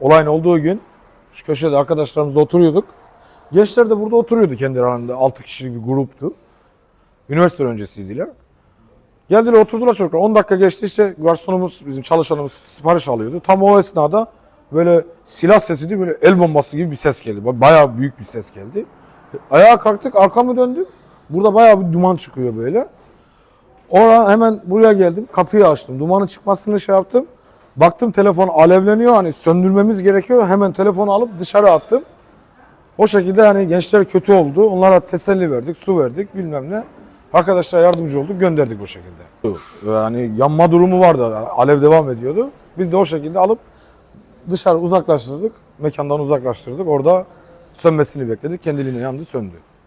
olayın olduğu gün şu köşede arkadaşlarımızla oturuyorduk. Gençler de burada oturuyordu kendi aralarında. 6 kişilik bir gruptu. Üniversite öncesiydiler. Geldiler oturdular çocuklar. 10 dakika geçti işte garsonumuz bizim çalışanımız sipariş alıyordu. Tam o esnada böyle silah sesi değil böyle el bombası gibi bir ses geldi. Bayağı büyük bir ses geldi. Ayağa kalktık arkamı döndüm. Burada bayağı bir duman çıkıyor böyle. Orada hemen buraya geldim. Kapıyı açtım. Dumanın çıkmasını şey yaptım. Baktım telefon alevleniyor. Hani söndürmemiz gerekiyor. Hemen telefonu alıp dışarı attım. O şekilde hani gençler kötü oldu. Onlara teselli verdik, su verdik bilmem ne. Arkadaşlar yardımcı olduk, gönderdik o şekilde. Yani yanma durumu vardı. Alev devam ediyordu. Biz de o şekilde alıp dışarı uzaklaştırdık. Mekandan uzaklaştırdık. Orada sönmesini bekledik. Kendiliğine yandı, söndü.